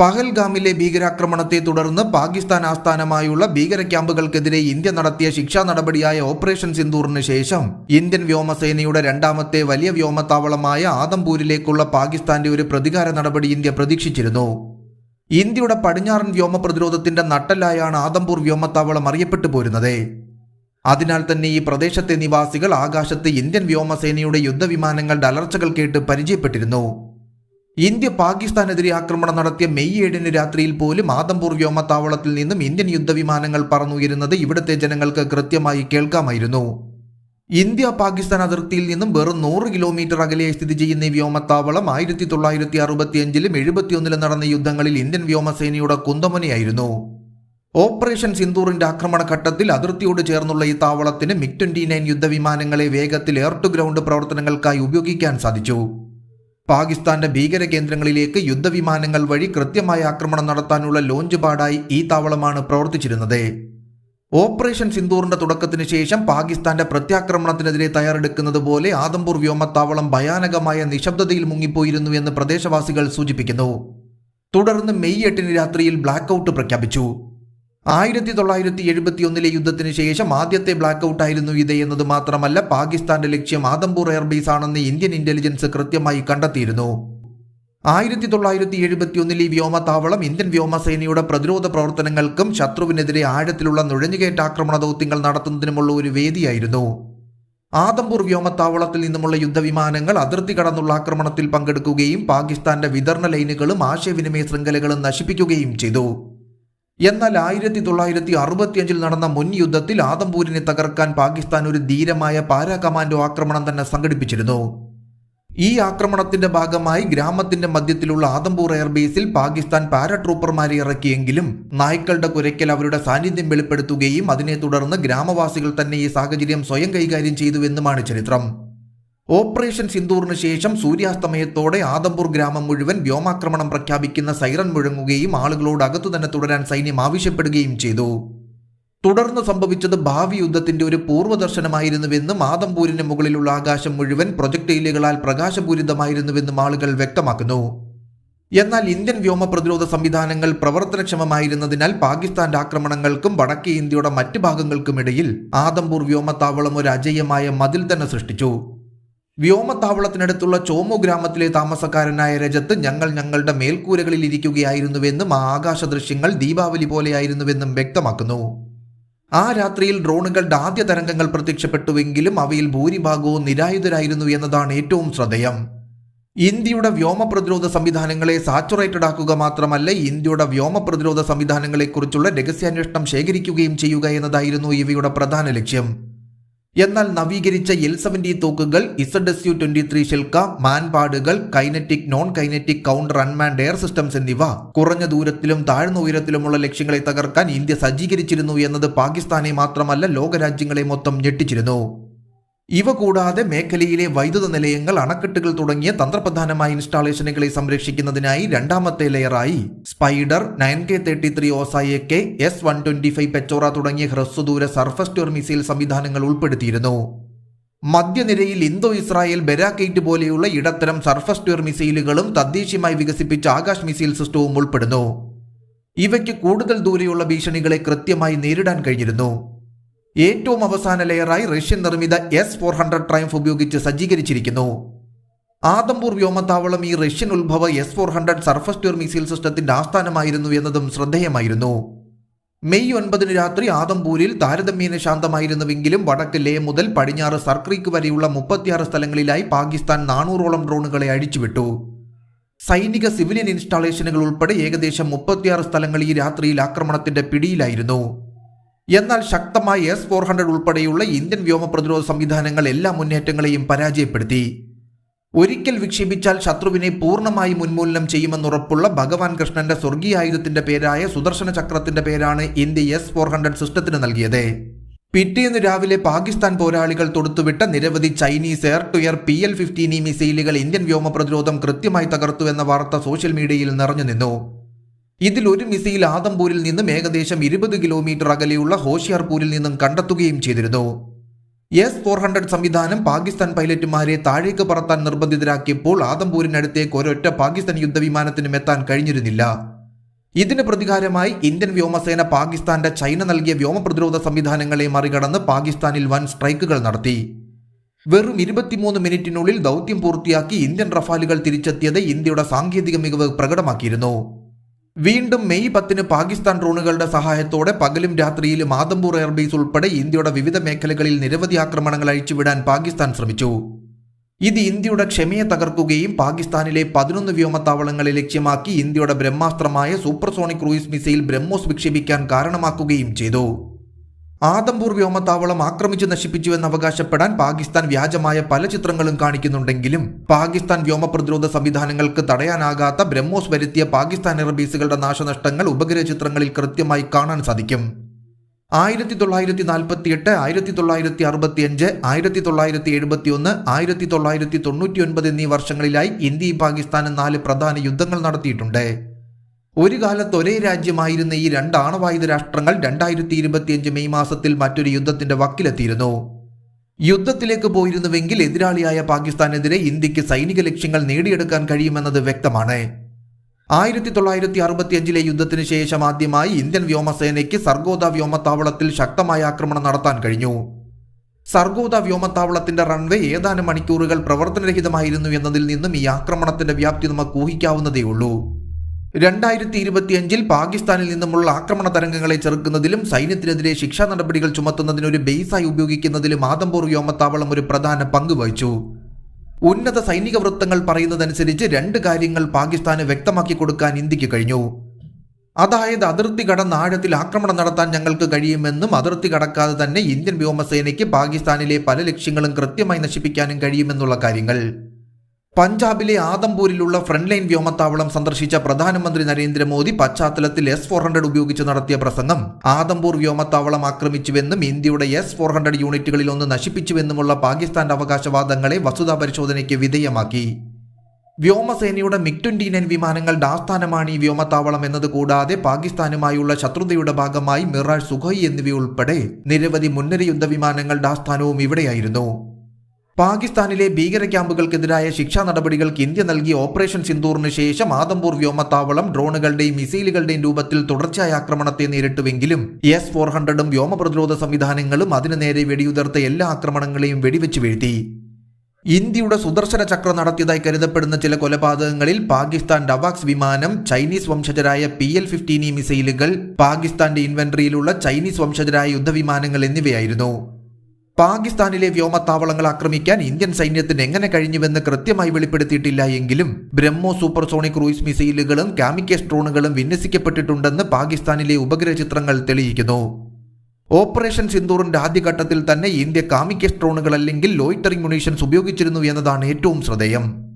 പഹൽഗാമിലെ ഭീകരാക്രമണത്തെ തുടർന്ന് പാകിസ്ഥാൻ ആസ്ഥാനമായുള്ള ഭീകര ക്യാമ്പുകൾക്കെതിരെ ഇന്ത്യ നടത്തിയ ശിക്ഷാ നടപടിയായ ഓപ്പറേഷൻ സിന്ദൂറിന് ശേഷം ഇന്ത്യൻ വ്യോമസേനയുടെ രണ്ടാമത്തെ വലിയ വ്യോമത്താവളമായ ആദംപൂരിലേക്കുള്ള പാകിസ്ഥാന്റെ ഒരു പ്രതികാര നടപടി ഇന്ത്യ പ്രതീക്ഷിച്ചിരുന്നു. ഇന്ത്യയുടെ പടിഞ്ഞാറൻ വ്യോമ പ്രതിരോധത്തിന്റെ നട്ടലായാണ് ആദംപൂർ വ്യോമത്താവളം അറിയപ്പെട്ടു പോരുന്നത്. അതിനാൽ തന്നെ ഈ പ്രദേശത്തെ നിവാസികൾ ആകാശത്ത് ഇന്ത്യൻ വ്യോമസേനയുടെ യുദ്ധവിമാനങ്ങളുടെ അലർച്ചകൾ കേട്ട് പരിചയപ്പെട്ടിരുന്നു. ഇന്ത്യ പാകിസ്ഥാനെതിരെ ആക്രമണം നടത്തിയ മെയ് ഏഴിന് രാത്രിയിൽ പോലും ആദംപൂർ വ്യോമത്താവളത്തിൽ നിന്നും ഇന്ത്യൻ യുദ്ധവിമാനങ്ങൾ പറന്നുയരുന്നത് ഇവിടുത്തെ ജനങ്ങൾക്ക് കൃത്യമായി കേൾക്കാമായിരുന്നു. ഇന്ത്യ പാകിസ്ഥാൻ അതിർത്തിയിൽ നിന്നും വെറും നൂറ് കിലോമീറ്റർ അകലെ സ്ഥിതി ചെയ്യുന്ന ഈ വ്യോമത്താവളം ആയിരത്തി തൊള്ളായിരത്തി അറുപത്തിയഞ്ചിലും എഴുപത്തിയൊന്നിലും നടന്ന യുദ്ധങ്ങളിൽ ഇന്ത്യൻ വ്യോമസേനയുടെ കുന്തമുനയായിരുന്നു. ഓപ്പറേഷൻ സിന്ദൂറിന്റെ ആക്രമണ ഘട്ടത്തിൽ അതിർത്തിയോട് ചേർന്നുള്ള ഈ താവളത്തിന് മിഗ് ട്വന്റി നയൻ യുദ്ധവിമാനങ്ങളെ വേഗത്തിൽ എയർ ടു ഗ്രൗണ്ട് പ്രവർത്തനങ്ങൾക്കായി ഉപയോഗിക്കാൻ സാധിച്ചു. പാകിസ്ഥാന്റെ ഭീകര കേന്ദ്രങ്ങളിലേക്ക് യുദ്ധവിമാനങ്ങൾ വഴി കൃത്യമായ ആക്രമണം നടത്താനുള്ള ലോഞ്ച് പാടായി ഈ താവളമാണ് പ്രവർത്തിച്ചിരുന്നത്. ഓപ്പറേഷൻ സിന്ദൂറിന്റെ തുടക്കത്തിന് ശേഷം പാകിസ്ഥാന്റെ പ്രത്യാക്രമണത്തിനെതിരെ തയ്യാറെടുക്കുന്നത് പോലെ ആദംപൂർ വ്യോമത്താവളം ഭയാനകമായ നിശബ്ദതയിൽ മുങ്ങിപ്പോയിരുന്നു എന്ന് പ്രദേശവാസികൾ സൂചിപ്പിക്കുന്നു. തുടർന്ന് മെയ് എട്ടിന് രാത്രിയിൽ ബ്ലാക്ക് ഔട്ട് പ്രഖ്യാപിച്ചു. ആയിരത്തി തൊള്ളായിരത്തി എഴുപത്തിയൊന്നിലെ യുദ്ധത്തിന് ശേഷം ആദ്യത്തെ ബ്ലാക്ക് ഔട്ട് ആയിരുന്നു ഇത് എന്നത് മാത്രമല്ല പാകിസ്ഥാന്റെ ലക്ഷ്യം ആദംപൂർ എയർബേസ് ആണെന്ന് ഇന്ത്യൻ ഇന്റലിജൻസ് കൃത്യമായി കണ്ടെത്തിയിരുന്നു. ആയിരത്തി തൊള്ളായിരത്തി എഴുപത്തി ഒന്നിലെ വ്യോമത്താവളം ഇന്ത്യൻ വ്യോമസേനയുടെ പ്രതിരോധ പ്രവർത്തനങ്ങൾക്കും ശത്രുവിനെതിരെ ആഴത്തിലുള്ള നുഴഞ്ഞുകയറ്റ ആക്രമണ ദൗത്യങ്ങൾ നടത്തുന്നതിനുമുള്ള ഒരു വേദിയായിരുന്നു. ആദംപൂർ വ്യോമത്താവളത്തിൽ നിന്നുമുള്ള യുദ്ധവിമാനങ്ങൾ അതിർത്തി കടന്നുള്ള ആക്രമണത്തിൽ പങ്കെടുക്കുകയും പാകിസ്ഥാന്റെ വിതരണ ലൈനുകളും ആശയവിനിമയ ശൃംഖലകളും നശിപ്പിക്കുകയും ചെയ്തു. എന്നാൽ ആയിരത്തി തൊള്ളായിരത്തി അറുപത്തിയഞ്ചിൽ നടന്ന മുൻ യുദ്ധത്തിൽ ആദംപൂരിനെ തകർക്കാൻ പാകിസ്ഥാൻ ഒരു ധീരമായ പാരാ കമാൻഡോ ആക്രമണം തന്നെ സംഘടിപ്പിച്ചിരുന്നു. ഈ ആക്രമണത്തിന്റെ ഭാഗമായി ഗ്രാമത്തിന്റെ മധ്യത്തിലുള്ള ആദംപൂർ എയർബേസിൽ പാകിസ്ഥാൻ പാരാട്രൂപ്പർമാരെ ഇറക്കിയെങ്കിലും നായ്ക്കളുടെ കുരയ്ക്കൽ അവരുടെ സാന്നിധ്യം വെളിപ്പെടുത്തുകയും അതിനെ തുടർന്ന് ഗ്രാമവാസികൾ തന്നെ ഈ സാഹചര്യം സ്വയം കൈകാര്യം ചെയ്തുവെന്നുമാണ് ചരിത്രം. ഓപ്പറേഷൻ സിന്ദൂറിന് ശേഷം സൂര്യാസ്തമയത്തോടെ ആദംപൂർ ഗ്രാമം മുഴുവൻ വ്യോമാക്രമണം പ്രഖ്യാപിക്കുന്ന സൈറൻ മുഴങ്ങുകയും ആളുകളോട് അകത്തു തന്നെ തുടരാൻ സൈന്യം ആവശ്യപ്പെടുകയും ചെയ്തു. തുടർന്ന് സംഭവിച്ചത് ഭാവി യുദ്ധത്തിന്റെ ഒരു പൂർവദർശനമായിരുന്നുവെന്നും ആദംപൂരിന് മുകളിലുള്ള ആകാശം മുഴുവൻ പ്രൊജക്ടൈലുകളാൽ പ്രകാശപൂരിതമായിരുന്നുവെന്നും ആളുകൾ വ്യക്തമാക്കുന്നു. എന്നാൽ ഇന്ത്യൻ വ്യോമ പ്രതിരോധ സംവിധാനങ്ങൾ പ്രവർത്തനക്ഷമമായിരുന്നതിനാൽ പാകിസ്ഥാന്റെ ആക്രമണങ്ങൾക്കും വടക്കേ ഇന്ത്യയുടെ മറ്റ് ഭാഗങ്ങൾക്കുമിടയിൽ ആദംപൂർ വ്യോമത്താവളം ഒരു അജയ്യമായ മതിൽ തന്നെ സൃഷ്ടിച്ചു. വ്യോമത്താവളത്തിനടുത്തുള്ള ചോമു ഗ്രാമത്തിലെ താമസക്കാരനായ രജത്ത് ഞങ്ങൾ ഞങ്ങളുടെ മേൽക്കൂരകളിൽ ഇരിക്കുകയായിരുന്നുവെന്നും ആകാശ ദൃശ്യങ്ങൾ ദീപാവലി പോലെയായിരുന്നുവെന്നും വ്യക്തമാക്കുന്നു. ആ രാത്രിയിൽ ഡ്രോണുകളുടെ ആദ്യ തരംഗങ്ങൾ പ്രത്യക്ഷപ്പെട്ടുവെങ്കിലും അവയിൽ ഭൂരിഭാഗവും നിരായുധരായിരുന്നു എന്നതാണ് ഏറ്റവും ശ്രദ്ധേയം. ഇന്ത്യയുടെ വ്യോമ പ്രതിരോധ സംവിധാനങ്ങളെ സാച്ചുറേറ്റഡ് ആക്കുക മാത്രമല്ല ഇന്ത്യയുടെ വ്യോമ പ്രതിരോധ സംവിധാനങ്ങളെക്കുറിച്ചുള്ള രഹസ്യാന്വേഷണം ശേഖരിക്കുകയും ചെയ്യുക എന്നതായിരുന്നു ഇവയുടെ പ്രധാന ലക്ഷ്യം. എന്നാൽ നവീകരിച്ച എൽ സെവന്റി തോക്കുകൾ Z S U twenty three Shilka മാൻപാടുകൾ kinetic non kinetic counter unmanned air systems എന്നിവ. കുറഞ്ഞ ദൂരത്തിലും താഴ്ന്ന ഉയരത്തിലുമുള്ള ലക്ഷ്യങ്ങളെ തകർക്കാൻ ഇന്ത്യ സജ്ജീകരിച്ചിരുന്നു എന്നത് പാകിസ്ഥാനെ മാത്രമല്ല ലോകരാജ്യങ്ങളെ മൊത്തം ഞെട്ടിച്ചിരുന്നു. ഇവ കൂടാതെ മേഖലയിലെ വൈദ്യുത നിലയങ്ങൾ അണക്കെട്ടുകൾ തുടങ്ങിയ തന്ത്രപ്രധാനമായ ഇൻസ്റ്റാളേഷനുകളെ സംരക്ഷിക്കുന്നതിനായി രണ്ടാമത്തെ ലെയറായി Spyder nine K thirty three ഓസായ K S one twenty five Pechora തുടങ്ങിയ ഹ്രസ്വദൂര സർഫസ് ടോർ മിസൈൽ സംവിധാനങ്ങൾ ഉൾപ്പെടുത്തിയിരുന്നു. മധ്യനിരയിൽ ഇന്തോ ഇസ്രായേൽ ബെരാക്കേറ്റ് പോലെയുള്ള ഇടത്തരം സർഫസ് ടോർ മിസൈലുകളും തദ്ദേശീയമായി വികസിപ്പിച്ച ആകാശ് മിസൈൽ സിസ്റ്റവും ഉൾപ്പെടുന്നു. ഇവയ്ക്ക് കൂടുതൽ ദൂരെയുള്ള ഭീഷണികളെ കൃത്യമായി നേരിടാൻ കഴിഞ്ഞിരുന്നു. ഏറ്റവും അവസാന ലെയറായി റഷ്യൻ നിർമ്മിത എസ് ഫോർ ഹൺഡ്രഡ് ട്രയംഫ് ഉപയോഗിച്ച് സജ്ജീകരിച്ചിരിക്കുന്നു. ആദംപൂർ വ്യോമത്താവളം ഈ Russian ഉത്ഭവ S four hundred surface to air missile സിസ്റ്റത്തിന്റെ ആസ്ഥാനമായിരുന്നു എന്നതും ശ്രദ്ധേയമായിരുന്നു. മെയ് ഒൻപതിന് രാത്രി ആദംപൂരിൽ താരതമ്യേന ശാന്തമായിരുന്നുവെങ്കിലും വടക്ക് ലേ മുതൽ പടിഞ്ഞാറ് സർക്രീക്ക് വരെയുള്ള മുപ്പത്തിയാറ് സ്ഥലങ്ങളിലായി പാകിസ്ഥാൻ നാനൂറോളം ഡ്രോണുകളെ അഴിച്ചുവിട്ടു. സൈനിക സിവിലിയൻ ഇൻസ്റ്റാളേഷനുകൾ ഉൾപ്പെടെ ഏകദേശം മുപ്പത്തിയാറ് സ്ഥലങ്ങൾ ഈ രാത്രിയിൽ ആക്രമണത്തിന്റെ പിടിയിലായിരുന്നു. എന്നാൽ ശക്തമായ എസ് ഫോർ ഹൺഡ്രഡ് ഉൾപ്പെടെയുള്ള ഇന്ത്യൻ വ്യോമ പ്രതിരോധ സംവിധാനങ്ങൾ എല്ലാ മുന്നേറ്റങ്ങളെയും പരാജയപ്പെടുത്തി. ഒരിക്കൽ വിക്ഷേപിച്ചാൽ ശത്രുവിനെ പൂർണമായി ഉന്മൂലനം ചെയ്യുമെന്നുറപ്പുള്ള ഭഗവാൻ കൃഷ്ണന്റെ സ്വർഗീയായുധത്തിന്റെ പേരായ സുദർശന ചക്രത്തിന്റെ പേരാണ് ഇന്ത്യ എസ് ഫോർ ഹൺഡ്രഡ് സിസ്റ്റത്തിന് നൽകിയത്. പിറ്റേന്ന് രാവിലെ പാകിസ്ഥാൻ പോരാളികൾ തൊടുത്തുവിട്ട നിരവധി Chinese air to air P L fifteen E മിസൈലുകൾ ഇന്ത്യൻ വ്യോമ പ്രതിരോധം കൃത്യമായി തകർത്തു എന്ന വാർത്ത സോഷ്യൽ മീഡിയയിൽ നിറഞ്ഞു നിന്നു. ഇതിൽ ഒരു മിസൈൽ ആദംപൂരിൽ നിന്നും ഏകദേശം ഇരുപത് കിലോമീറ്റർ അകലെയുള്ള ഹോഷിയാർപൂരിൽ നിന്നും കണ്ടെത്തുകയും ചെയ്തിരുന്നു. എസ് ഫോർ ഹൺഡ്രഡ് സംവിധാനം പാകിസ്ഥാൻ പൈലറ്റുമാരെ താഴേക്ക് പറത്താൻ നിർബന്ധിതരാക്കിയപ്പോൾ ആദംപൂരിനടുത്തേക്ക് ഒരൊറ്റ പാകിസ്ഥാൻ യുദ്ധവിമാനത്തിനും എത്താൻ കഴിഞ്ഞിരുന്നില്ല. ഇതിന് പ്രതികാരമായി ഇന്ത്യൻ വ്യോമസേന പാകിസ്ഥാന്റെ ചൈന നൽകിയ വ്യോമപ്രതിരോധ സംവിധാനങ്ങളെ മറികടന്ന് പാകിസ്ഥാനിൽ വൻ സ്ട്രൈക്കുകൾ നടത്തി. വെറും ഇരുപത്തിമൂന്ന് മിനിറ്റിനുള്ളിൽ ദൗത്യം പൂർത്തിയാക്കി ഇന്ത്യൻ റഫാലുകൾ തിരിച്ചെത്തിയത് ഇന്ത്യയുടെ സാങ്കേതിക മികവ് പ്രകടമാക്കിയിരുന്നു. വീണ്ടും മെയ് പത്തിന് പാകിസ്ഥാൻ ഡ്രോണുകളുടെ സഹായത്തോടെ പകലും രാത്രിയിലും ആദംപൂർ എയർബേസ് ഉൾപ്പെടെ ഇന്ത്യയുടെ വിവിധ മേഖലകളിൽ നിരവധി ആക്രമണങ്ങൾ അഴിച്ചുവിടാൻ പാകിസ്ഥാൻ ശ്രമിച്ചു. ഇത് ഇന്ത്യയുടെ ക്ഷമയെ തകർക്കുകയും പാകിസ്ഥാനിലെ പതിനൊന്ന് വ്യോമത്താവളങ്ങളെ ലക്ഷ്യമാക്കി ഇന്ത്യയുടെ ബ്രഹ്മാസ്ത്രമായ സൂപ്പർസോണിക് ക്രൂയിസ് മിസൈൽ ബ്രഹ്മോസ് വിക്ഷേപിക്കാൻ കാരണമാക്കുകയും ചെയ്തു. ആദംപൂർ വ്യോമത്താവളം ആക്രമിച്ചു നശിപ്പിച്ചുവെന്ന് അവകാശപ്പെടാൻ പാകിസ്ഥാൻ വ്യാജമായ പല ചിത്രങ്ങളും കാണിക്കുന്നുണ്ടെങ്കിലും പാകിസ്ഥാൻ വ്യോമ പ്രതിരോധ സംവിധാനങ്ങൾക്ക് തടയാനാകാത്ത ബ്രഹ്മോസ് വരുത്തിയ പാകിസ്ഥാൻ എയർബേസുകളുടെ നാശനഷ്ടങ്ങൾ ഉപഗ്രഹ ചിത്രങ്ങളിൽ കൃത്യമായി കാണാൻ സാധിക്കും. ആയിരത്തി തൊള്ളായിരത്തി നാൽപ്പത്തി എട്ട് ആയിരത്തി തൊള്ളായിരത്തി അറുപത്തി അഞ്ച് ആയിരത്തി തൊള്ളായിരത്തി എഴുപത്തി ഒന്ന് ആയിരത്തി തൊള്ളായിരത്തി തൊണ്ണൂറ്റി ഒൻപത് എന്നീ വർഷങ്ങളിലായി ഇന്ത്യയും പാകിസ്ഥാനും നാല് പ്രധാന യുദ്ധങ്ങൾ നടത്തിയിട്ടുണ്ട്. ഒരു കാലത്ത് ഒരേ രാജ്യമായിരുന്ന ഈ രണ്ട് ആണവായുധ രാഷ്ട്രങ്ങൾ രണ്ടായിരത്തി ഇരുപത്തിയഞ്ച് മെയ് മാസത്തിൽ മറ്റൊരു യുദ്ധത്തിന്റെ വക്കിലെത്തിയിരുന്നു. യുദ്ധത്തിലേക്ക് പോയിരുന്നുവെങ്കിൽ എതിരാളിയായ പാകിസ്ഥാനെതിരെ ഇന്ത്യയ്ക്ക് സൈനിക ലക്ഷ്യങ്ങൾ നേടിയെടുക്കാൻ കഴിയുമെന്നത് വ്യക്തമാണ്. ആയിരത്തി തൊള്ളായിരത്തി അറുപത്തിയഞ്ചിലെ യുദ്ധത്തിന് ശേഷം ആദ്യമായി ഇന്ത്യൻ വ്യോമസേനയ്ക്ക് സർഗോദ വ്യോമത്താവളത്തിൽ ശക്തമായ ആക്രമണം നടത്താൻ കഴിഞ്ഞു. സർഗോദ വ്യോമത്താവളത്തിന്റെ റൺവേ ഏതാനും മണിക്കൂറുകൾ പ്രവർത്തനരഹിതമായിരുന്നു എന്നതിൽ നിന്നും ഈ ആക്രമണത്തിന്റെ വ്യാപ്തി നമുക്ക് ഊഹിക്കാവുന്നതേ ഉള്ളൂ രണ്ടായിരത്തി ഇരുപത്തിയഞ്ചിൽ പാകിസ്ഥാനിൽ നിന്നുമുള്ള ആക്രമണ തരംഗങ്ങളെ ചെറുക്കുന്നതിലും സൈന്യത്തിനെതിരെ ശിക്ഷാ നടപടികൾ ചുമത്തുന്നതിന് ഒരു ബേസായി ഉപയോഗിക്കുന്നതിലും ആദംപൂർ വ്യോമത്താവളം ഒരു പ്രധാന പങ്ക് വഹിച്ചു. ഉന്നത സൈനിക വൃത്തങ്ങൾ പറയുന്നതനുസരിച്ച് രണ്ട് കാര്യങ്ങൾ പാകിസ്ഥാന് വ്യക്തമാക്കി കൊടുക്കാൻ ഇന്ത്യയ്ക്ക് കഴിഞ്ഞു. അതായത് അതിർത്തി കടന്ന ആഴത്തിൽ ആക്രമണം നടത്താൻ ഞങ്ങൾക്ക് കഴിയുമെന്നും അതിർത്തി കടക്കാതെ തന്നെ ഇന്ത്യൻ വ്യോമസേനയ്ക്ക് പാകിസ്ഥാനിലെ പല ലക്ഷ്യങ്ങളും കൃത്യമായി നശിപ്പിക്കാനും കഴിയുമെന്നുള്ള കാര്യങ്ങൾ. പഞ്ചാബിലെ ആദംപൂരിലുള്ള ഫ്രണ്ട് ലൈൻ വ്യോമത്താവളം സന്ദർശിച്ച പ്രധാനമന്ത്രി നരേന്ദ്രമോദി പശ്ചാത്തലത്തിൽ എസ് ഫോർ ഹൺഡ്രഡ് ഉപയോഗിച്ച് നടത്തിയ പ്രസംഗം. ആദംപൂർ വ്യോമത്താവളം ആക്രമിച്ചുവെന്നും ഇന്ത്യയുടെ എസ് ഫോർ ഹൺഡ്രഡ് യൂണിറ്റുകളിൽ ഒന്ന് നശിപ്പിച്ചുവെന്നുമുള്ള പാകിസ്ഥാന്റെ അവകാശവാദങ്ങളെ വസ്തുതാ പരിശോധനയ്ക്ക് വിധേയമാക്കി. വ്യോമസേനയുടെ മിഗ് ട്വന്റി നയൻ വിമാനങ്ങളുടെ ആസ്ഥാനമാണ് ഈ വ്യോമത്താവളം എന്നതുകൂടാതെ പാകിസ്ഥാനുമായുള്ള ശത്രുതയുടെ ഭാഗമായി മിറാജ് സുഖോയ് എന്നിവയുൾപ്പെടെ നിരവധി മുന്നര യുദ്ധവിമാനങ്ങളുടെ ആസ്ഥാനവും ഇവിടെയായിരുന്നു. പാകിസ്ഥാനിലെ ഭീകര ക്യാമ്പുകൾക്കെതിരായ ശിക്ഷാ നടപടികൾക്ക് ഇന്ത്യ നൽകിയ ഓപ്പറേഷൻ സിന്ദൂറിന് ശേഷം ആദംപൂർ വ്യോമത്താവളം ഡ്രോണുകളുടെയും മിസൈലുകളുടെയും രൂപത്തിൽ തുടർച്ചയായ ആക്രമണത്തെ നേരിട്ടുവെങ്കിലും എസ് ഫോർ ഹൺഡ്രഡും വ്യോമ പ്രതിരോധ സംവിധാനങ്ങളും അതിനു നേരെ വെടിയുതിർത്ത എല്ലാ ആക്രമണങ്ങളെയും വെടിവെച്ച് വീഴ്ത്തി. ഇന്ത്യയുടെ സുദർശന ചക്രം നടത്തിയതായി കരുതപ്പെടുന്ന ചില കൊലപാതകങ്ങളിൽ പാകിസ്ഥാൻ ഡവാക്സ് വിമാനം ചൈനീസ് വംശജരായ പി എൽ ഫിഫ്റ്റീൻ ഇ മിസൈലുകൾ പാകിസ്ഥാന്റെ ഇൻവെന്ററിയിലുള്ള ചൈനീസ് വംശജരായ യുദ്ധവിമാനങ്ങൾ എന്നിവയായിരുന്നു. പാകിസ്ഥാനിലെ വ്യോമത്താവളങ്ങൾ ആക്രമിക്കാൻ ഇന്ത്യൻ സൈന്യത്തിന് എങ്ങനെ കഴിഞ്ഞുവെന്ന് കൃത്യമായി വെളിപ്പെടുത്തിയിട്ടില്ല എങ്കിലും ബ്രഹ്മോ സൂപ്പർസോണിക് ക്രൂയിസ് മിസൈലുകളും കാമിക്കേസ് ഡ്രോണുകളും വിന്യസിക്കപ്പെട്ടിട്ടുണ്ടെന്ന് പാകിസ്ഥാനിലെ ഉപഗ്രഹ ചിത്രങ്ങൾ തെളിയിക്കുന്നു. ഓപ്പറേഷൻ സിന്ദൂറിന്റെ ആദ്യഘട്ടത്തിൽ തന്നെ ഇന്ത്യ കാമിക്കേസ് ഡ്രോണുകൾ അല്ലെങ്കിൽ ലോയിറ്ററിംഗ് മുണീഷൻസ് ഉപയോഗിച്ചിരുന്നു എന്നതാണ് ഏറ്റവും ശ്രദ്ധേയം.